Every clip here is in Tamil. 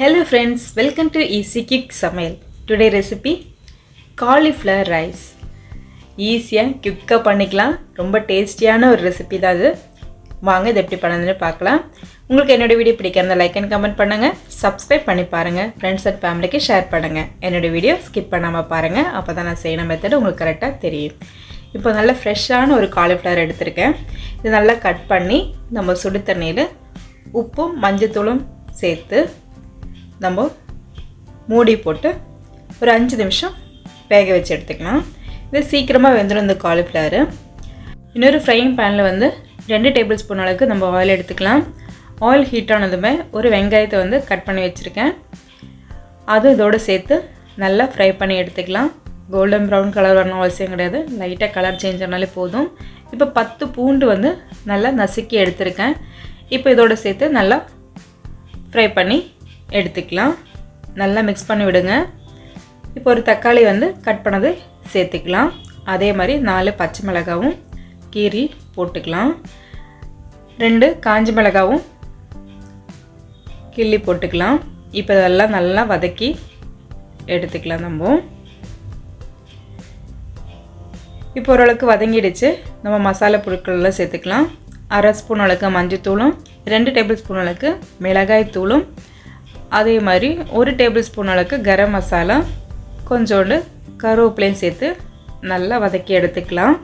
Hello friends welcome to easy kick சமையல் டுடே ரெசிபி காலிஃப்ளவர் ரைஸ் ஈஸியாக குயிக்காக பண்ணிக்கலாம். ரொம்ப டேஸ்டியான ஒரு ரெசிபி தான் அது. வாங்க இது எப்படி பண்ணதுன்னு பார்க்கலாம். உங்களுக்கு என்னோடய வீடியோ பிடிக்கிறத லைக் அண்ட் கமெண்ட் பண்ணுங்கள் சப்ஸ்கிரைப் பண்ணி பாருங்கள் ஃப்ரெண்ட்ஸ் அண்ட் ஃபேமிலிக்கு ஷேர் பண்ணுங்கள் என்னோடய வீடியோ ஸ்கிப் பண்ணாமல் பாருங்கள் அப்போ தான் நான் செய்யணும் மெத்தட் உங்களுக்கு கரெக்டாக தெரியும். இப்போ நல்ல ஃப்ரெஷ்ஷான ஒரு காலிஃப்ளவர் எடுத்திருக்கேன். இது நல்லா கட் பண்ணி நம்ம சுடு தண்ணியில் உப்பும் மஞ்சத்தூளும் சேர்த்து நம்ம மூடி போட்டு ஒரு அஞ்சு நிமிஷம் வேக வச்சு எடுத்துக்கலாம். இது சீக்கிரமாக வெந்துடும் இந்த காலிஃப்ளவர் இன்னொரு ஃப்ரையிங் பேனில் வந்து ரெண்டு டேபிள் ஸ்பூன் அளவுக்கு நம்ம ஆயில் எடுத்துக்கலாம். ஆயில் ஹீட் ஆனதுமே ஒரு வெங்காயத்தை வந்து கட் பண்ணி வச்சுருக்கேன். அதுவும் இதோடு சேர்த்து நல்லா ஃப்ரை பண்ணி எடுத்துக்கலாம். கோல்டன் ப்ரௌன் கலர் வரணும் அவசியம் கிடையாது. லைட்டாக கலர் சேஞ்ச் ஆனாலே போதும். இப்போ பத்து பூண்டு வந்து நல்லா நசுக்கி எடுத்திருக்கேன். இப்போ இதோடு சேர்த்து நல்லா ஃப்ரை பண்ணி எடுத்துக்கலாம். நல்லா மிக்ஸ் பண்ணி விடுங்க. இப்போ ஒரு தக்காளி வந்து கட் பண்ணது சேர்த்துக்கலாம். அதே மாதிரி நாலு பச்சை மிளகாவும் கீரி போட்டுக்கலாம். ரெண்டு காஞ்ச மிளகாவும் கிள்ளி போட்டுக்கலாம். இப்போ இதெல்லாம் நல்லா வதக்கி எடுத்துக்கலாம் நம்ம. இப்போ ஓரளவுக்கு வதங்கிடுச்சு. நம்ம மசாலா பொருட்களெல்லாம் சேர்த்துக்கலாம். அரை ஸ்பூன் அளவுக்கு மஞ்சத்தூளும் ரெண்டு டேபிள் ஸ்பூன் அளவுக்கு மிளகாய் தூளும் அதே மாதிரி ஒரு டேபிள் ஸ்பூன் அளவுக்கு கரம் மசாலா கொஞ்சோண்டு கருவேப்பிலையும் சேர்த்து நல்லா வதக்கி எடுத்துக்கலாம்.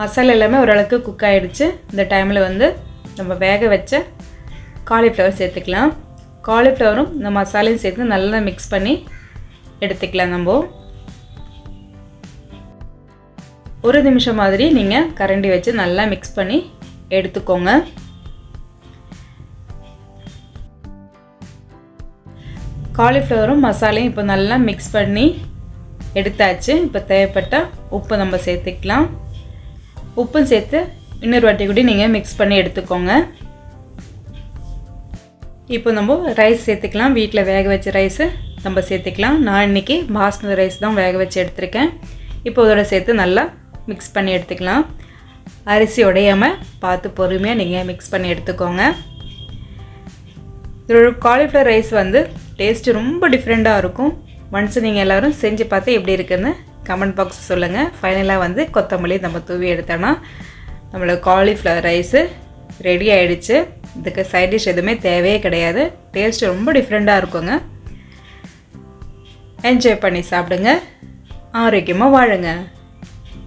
மசாலா எல்லாமே ஓரளவுக்கு குக் ஆகிடுச்சு இந்த டைமில் வந்து நம்ம வேக வச்ச காலிஃப்ளவர் சேர்த்துக்கலாம். காலிஃப்ளவரும் இந்த மசாலையும் சேர்த்து நல்லா மிக்ஸ் பண்ணி எடுத்துக்கலாம் நம்ம. ஒரு நிமிஷம் மாதிரி நீங்கள் கரண்டி வச்சு நல்லா மிக்ஸ் பண்ணி எடுத்துக்கோங்க. காலிஃப்ளவரும் மசாலையும் இப்போ நல்லா மிக்ஸ் பண்ணி எடுத்தாச்சு. இப்போ தேவைப்பட்டால் உப்பு நம்ம சேர்த்துக்கலாம். உப்பும் சேர்த்து இன்னொரு வாட்டி கூட நீங்கள் மிக்ஸ் பண்ணி எடுத்துக்கோங்க. இப்போ நம்ம ரைஸ் சேர்த்துக்கலாம். வீட்டில் வேக வச்ச ரைஸு நம்ம சேர்த்துக்கலாம். நான் இன்றைக்கி பாஸ்மதி ரைஸ் தான் வேக வச்சு எடுத்திருக்கேன். இப்போ இதோட சேர்த்து நல்லா மிக்ஸ் பண்ணி எடுத்துக்கலாம். அரிசி உடையாமல் பார்த்து பொறுமையாக நீங்கள் மிக்ஸ் பண்ணி எடுத்துக்கோங்க. இதோட காலிஃப்ளவர் ரைஸ் வந்து டேஸ்ட்டு ரொம்ப டிஃப்ரெண்ட்டாக இருக்கும். ஒன்ஸ் நீங்கள் எல்லோரும் செஞ்சு பார்த்து எப்படி இருக்குதுன்னு கமெண்ட் பாக்ஸ் சொல்லுங்கள் ஃபைனலாக வந்து கொத்தமல்லி நம்ம தூவி எடுத்தோன்னா நம்மளோட காலிஃப்ளவர் ரைஸு ரெடி ஆகிடுச்சு இதுக்கு சைட் டிஷ் எதுவுமே தேவையே கிடையாது. டேஸ்ட் ரொம்ப டிஃப்ரெண்ட்டாக இருக்குங்க. என்ஜாய் பண்ணி சாப்பிடுங்க. ஆரோக்கியமாக வாழுங்க.